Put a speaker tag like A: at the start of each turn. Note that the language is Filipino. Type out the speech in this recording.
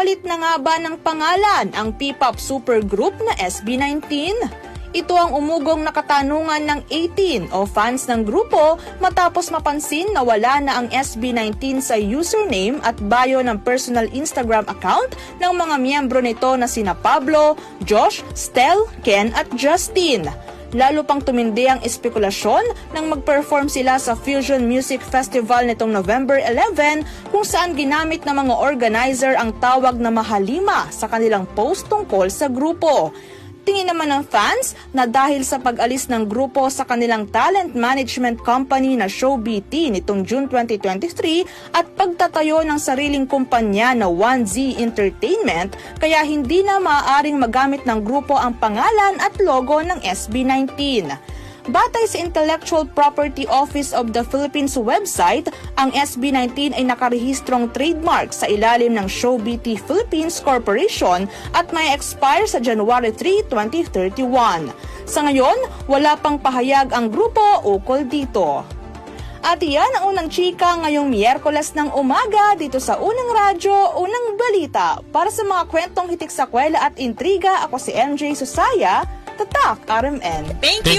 A: Nagpalit na nga ba ng pangalan ang P-pop supergroup na SB19? Ito ang umugong na katanungan ng 18 o fans ng grupo matapos mapansin na wala na ang SB19 sa username at bio ng personal Instagram account ng mga miyembro nito na sina Pablo, Josh, Stel, Ken at Justin. Lalo pang tumindi ang espekulasyon nang mag-perform sila sa Fusion Music Festival nitong November 11 kung saan ginamit ng mga organizer ang tawag na mahalima sa kanilang post tungkol sa grupo. Tingin naman ng fans na dahil sa pag-alis ng grupo sa kanilang talent management company na ShowBT nitong June 2023 at pagtatayo ng sariling kumpanya na 1Z Entertainment, kaya hindi na maaaring magamit ng grupo ang pangalan at logo ng SB19. Batay sa Intellectual Property Office of the Philippines website, ang SB19 ay nakarehistrong trademark sa ilalim ng ShowBT Philippines Corporation at may expire sa January 3, 2031. Sa ngayon, wala pang pahayag ang grupo ukol dito. At iyan ang unang chika ngayong Miyerkules ng umaga dito sa Unang Radyo, Unang Balita. Para sa mga kwentong hitik sa kwela at intriga, ako si MJ Susaya, Tatak RMN.
B: Thank you!